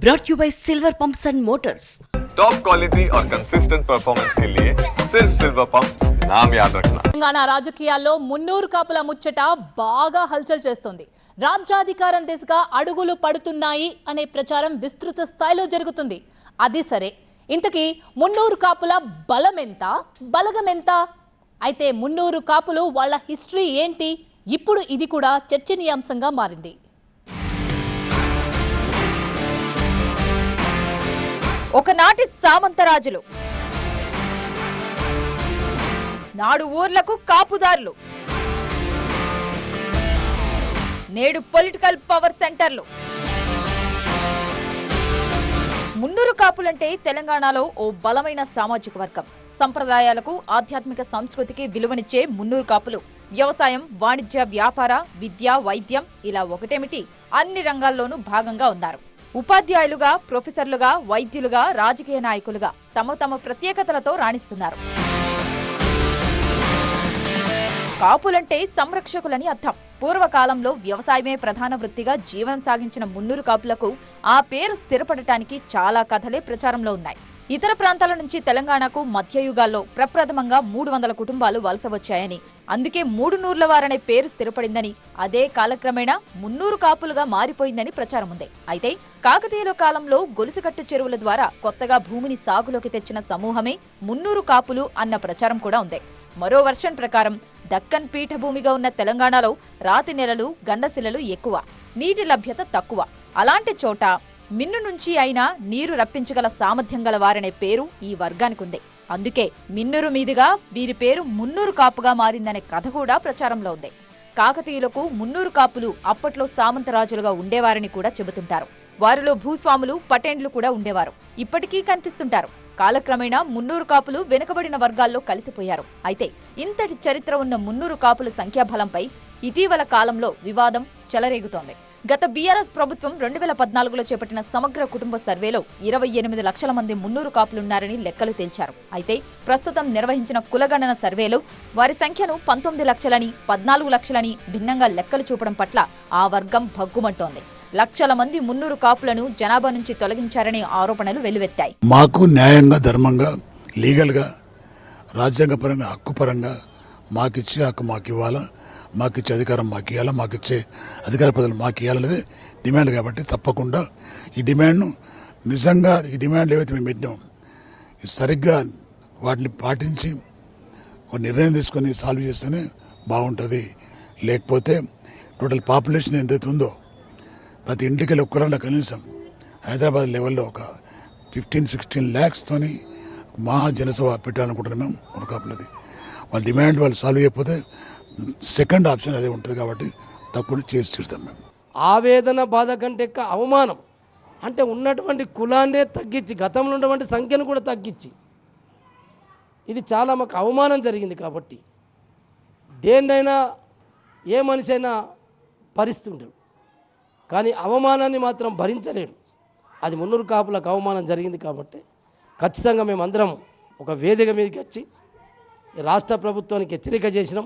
brought you by Silver Pumps and Motors. Top quality और consistent performance के लिए सिर्फ सिल्वर पंप नाम याद रखना తెలంగాణ రాజకీయాల్లో మున్నూరు కాపుల ముచ్చట బాగా హల్చల్ చేస్తోంది రాజ్యాధికారం దిశగా అడుగులు పడుతున్నాయి అనే ప్రచారం విస్తృత స్థాయిలో జరుగుతుంది అది సరే ఇంతకీ మున్నూరు కాపుల బలం ఎంత బలగం ఎంత అయితే మున్నూరు కాపులు వాళ్ళ హిస్టరీ ఏంటి ఇప్పుడు ఇది కూడా చర్చనీయాంశంగా మారింది ఒకనాటి సామంతరాజులు. నాడు ఊర్లకు కాపుదారులు. నేడు పొలిటికల్ పవర్ సెంటర్లు. మున్నూరు కాపులంటే తెలంగాణలో ఓ బలమైన సామాజిక వర్గం. సంప్రదాయాలకు ఆధ్యాత్మిక సంస్కృతికి విలువనిచ్చే మున్నూరు కాపులు. వ్యవసాయం వాణిజ్య వ్యాపార విద్య వైద్యం ఇలా ఒకటేమిటి? అన్ని రంగాల్లోనూ భాగంగా ఉన్నారు. ఉపాధ్యాయులుగా ప్రొఫెసర్లుగా వైద్యులుగా రాజకీయ నాయకులుగా తమ తమ ప్రత్యేకతలతో రాణిస్తున్నారు. కాపులంటే సంరక్షకులని అర్థం. పూర్వకాలంలో వ్యవసాయమే ప్రధాన వృత్తిగా జీవనం సాగించిన మున్నూరు కాపులకు ఆ పేరు స్థిరపడటానికి చాలా కథలే ప్రచారంలో ఉన్నాయి. ఇతర ప్రాంతాల నుంచి తెలంగాణకు మధ్యయుగాల్లో ప్రప్రథమంగా మూడు వందల కుటుంబాలు వలస వచ్చాయని. అందుకే మూడు నూర్ల వారనే పేరు స్థిరపడిందని అదే కాలక్రమేణా మున్నూరు కాపులుగా మారిపోయిందని ప్రచారం ఉంది. అయితే కాకతీయుల కాలంలో గొలుసుకట్టు చెరువుల ద్వారా కొత్తగా భూమిని సాగులోకి తెచ్చిన సమూహమే మున్నూరు కాపులు అన్న ప్రచారం కూడా ఉంది. మరో వర్షన్ ప్రకారం దక్కన్ పీఠభూమిగా ఉన్న తెలంగాణలో రాతి నెలలు గండశిలలు ఎక్కువ నీటి లభ్యత తక్కువ. అలాంటి చోట మిన్ను నుంచి అయినా నీరు రప్పించగల సామర్థ్యం గల వారనే పేరు ఈ వర్గానికి ఉంది అందుకే మిన్నురు మీదుగా వీరి పేరు మున్నూరు కాపుగా మారిందనే కథ కూడా ప్రచారంలో ఉంది. కాకతీయులకు మున్నూరు కాపులు అప్పట్లో సామంతరాజులుగా ఉండేవారని కూడా చెబుతుంటారు. వారిలో భూస్వాములు పటేండ్లు కూడా ఉండేవారు. ఇప్పటికీ కనిపిస్తుంటారు. కాలక్రమేణా మున్నూరు కాపులు వెనుకబడిన వర్గాల్లో కలిసిపోయారు. అయితే ఇంతటి చరిత్ర ఉన్న మున్నూరు కాపుల సంఖ్యాబలంపై ఇటీవల కాలంలో వివాదం చెలరేగుతోంది. గత బీఆర్ఎస్ ప్రభుత్వం రెండు వేల పద్నాలుగులో చేపట్టిన సమగ్ర కుటుంబ సర్వేలో ఇరవై ఎనిమిది లక్షల మంది మున్నూరు కాపులున్నారని లెక్కలు తేల్చారు. అయితే ప్రస్తుతం నిర్వహించిన కులగణన సర్వేలో వారి సంఖ్యను పంతొమ్మిది లక్షలని పద్నాలుగు లక్షలని భిన్నంగా లెక్కలు చూపడం పట్ల ఆ వర్గం భగ్గుమంటోంది. లక్షల మంది మున్నూరు కాపులను జనాభా నుంచి తొలగించారనే ఆరోపణలు వెల్లువెత్తాయి. మాకు న్యాయంగా ధర్మంగా లీగల్గా రాజ్యాంగపరంగా హక్కుపరంగా మాకు ఇచ్చే హక్కు మాకు ఇవ్వాలా? మాకు ఇచ్చే అధికారం మాకు ఇవ్వాలా? మాకిచ్చే అధికార పదవులు మాకు ఇవ్వాలనేది డిమాండ్ కాబట్టి తప్పకుండా ఈ డిమాండ్ను నిజంగా ఈ డిమాండ్లు ఏవైతే మేము పెట్టినాం సరిగ్గా వాటిని పాటించి ఒక నిర్ణయం తీసుకొని సాల్వ్ చేస్తేనే బాగుంటుంది. లేకపోతే టోటల్ పాపులేషన్ ఎంతైతే ఉందో ప్రతి ఇంటికి ఒక్కరన్నా కనీసం హైదరాబాద్ లెవెల్లో ఒక ఫిఫ్టీన్ సిక్స్టీన్ ల్యాక్స్తోని మహా జనసభ పెట్టాలనుకుంటున్నాం మేము మునకాపులది వాళ్ళ డిమాండ్ వాళ్ళు సాల్వ్ చేయకపోతే సెకండ్ ఆప్షన్ అదే ఉంటుంది కాబట్టి తప్పుడు చేసి తీరుతాం మేము. ఆవేదన బాధ కంటే ఎక్కువ అవమానం అంటే ఉన్నటువంటి కులాన్నే తగ్గించి గతంలో ఉన్నటువంటి సంఖ్యను కూడా తగ్గించి. ఇది చాలా మాకు అవమానం జరిగింది కాబట్టి దేన్నైనా ఏ మనిషి అయినా పరిస్థితి భరిస్తుంటాడు కానీ అవమానాన్ని మాత్రం భరించలేడు. అది మున్నూరు కాపులకు అవమానం జరిగింది కాబట్టి ఖచ్చితంగా మేమందరం ఒక వేదిక మీదకి వచ్చి రాష్ట్ర ప్రభుత్వానికి హెచ్చరిక చేసినాం.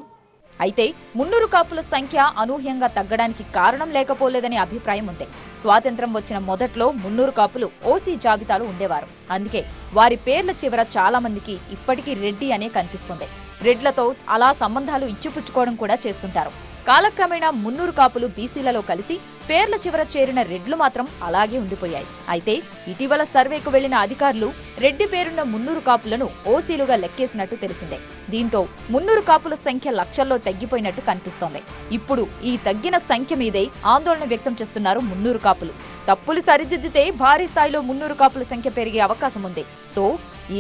అయితే మున్నూరు కాపుల సంఖ్య అనూహ్యంగా తగ్గడానికి కారణం లేకపోలేదనే అభిప్రాయం ఉంది. స్వాతంత్రం వచ్చిన మొదట్లో మున్నూరు కాపులు ఓసీ జాబితాలో ఉండేవారు. అందుకే వారి పేర్ల చివర చాలా మందికి ఇప్పటికీ రెడ్డి అనే కనిపిస్తుంది. రెడ్లతో అలా సంబంధాలు ఇచ్చిపుచ్చుకోవడం కూడా చేస్తుంటారు. కాలక్రమేణా మున్నూరు కాపులు బీసీలలో కలిసి పేర్ల చివర చేరిన రెడ్లు మాత్రం అలాగే ఉండిపోయాయి. అయితే ఇటీవల సర్వేకు వెళ్ళిన అధికారులు రెడ్డి పేరున్న మున్నూరు కాపులను ఓసీలుగా లెక్కేసినట్టు తెలిసిందే. దీంతో మున్నూరు కాపుల సంఖ్య లక్షల్లో తగ్గిపోయినట్టు కనిపిస్తోంది. ఇప్పుడు ఈ తగ్గిన సంఖ్య మీదే ఆందోళన వ్యక్తం చేస్తున్నారు మున్నూరు కాపులు. తప్పులు సరిదిద్దితే భారీ స్థాయిలో మున్నూరు కాపుల సంఖ్య పెరిగే అవకాశం ఉంది సో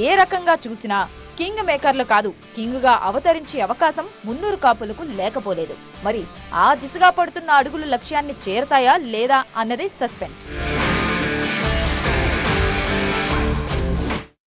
ఏ రకంగా చూసినా కింగ్ మేకర్లు కాదు కింగ్గా అవతరించే అవకాశం మున్నూరు కాపులకు లేకపోలేదు. మరి ఆ దిశగా పడుతున్న అడుగులు లక్ష్యాన్ని చేరతాయా లేదా అన్నదే సస్పెన్స్.